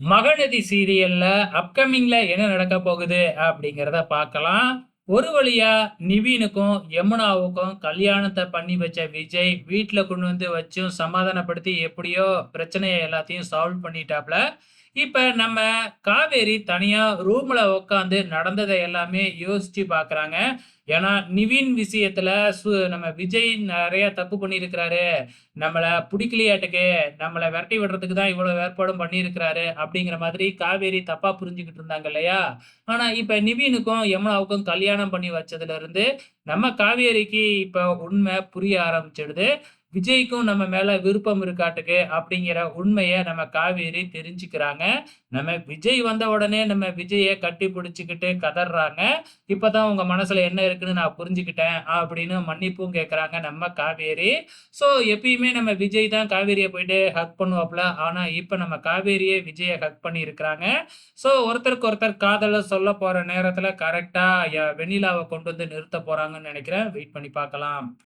மகநதி சீரியல்ல அப்கமிங்ல என்ன நடக்க போகுது அப்படிங்கிறத பார்க்கலாம். ஒரு வழியா நிவீனுக்கும், யமுனாவுக்கும் கல்யாணத்தை பண்ணி வச்ச விஜய், வீட்டில் கொண்டு வந்து வச்சும் சமாதானப்படுத்தி எப்படியோ பிரச்சனையை எல்லாத்தையும் சால்வ் பண்ணிட்டாப்ல. இப்போ நம்ம காவேரி தனியா ரூம்ல உட்காந்து நடந்ததை எல்லாமே யோசிச்சு பார்க்குறாங்க. ஏன்னா, நிவின் விஷயத்துல சு நம்ம விஜய் நிறையா தப்பு பண்ணியிருக்கிறாரு. நம்மள பிடிக்கலையாட்டுக்கு நம்மளை விரட்டி விடுறதுக்கு தான் இவ்வளோ ஏற்பாடும் பண்ணியிருக்கிறாரு. அப்படிங்கிற மாதிரி காவேரி தப்பாக புரிஞ்சுக்கிட்டு இருந்தாங்க இல்லையா? ஆனா, இப்போ நிவினுக்கும், யமுனாவுக்கும் கல்யாணம் பண்ணி வச்சதுலேருந்து நம்ம காவேரிக்கு இப்போ உண்மை புரிய ஆரம்பிச்சிடுது. விஜய்க்கும் நம்ம மேல விருப்பம் இருக்காட்டுக்கு அப்படிங்கிற உண்மையை நம்ம காவேரி தெரிஞ்சுக்கிறாங்க. நம்ம விஜய் வந்த உடனே நம்ம விஜயை கட்டி பிடிச்சிக்கிட்டு கதறாங்க இப்போ தான் உங்க மனசுல என்ன இருக்குன்னு நான் புரிஞ்சுக்கிட்டேன்" அப்படின்னு மன்னிப்பும் கேட்குறாங்க நம்ம காவேரி. ஸோ எப்பயுமே நம்ம விஜய் தான் காவேரியை போயிட்டு ஹக் பண்ணுவாப்ல. ஆனால் இப்போ நம்ம காவேரியே விஜயை ஹக் பண்ணியிருக்கிறாங்க. ஸோ ஒருத்தருக்கு ஒருத்தர் காதலை சொல்லப் போற நேரத்தில் கரெக்டாக வெண்ணிலாவை கொண்டு வந்து நிறுத்தப் போறாங்கன்னு நினைக்கிறேன் வெயிட் பண்ணி பார்க்கலாம்.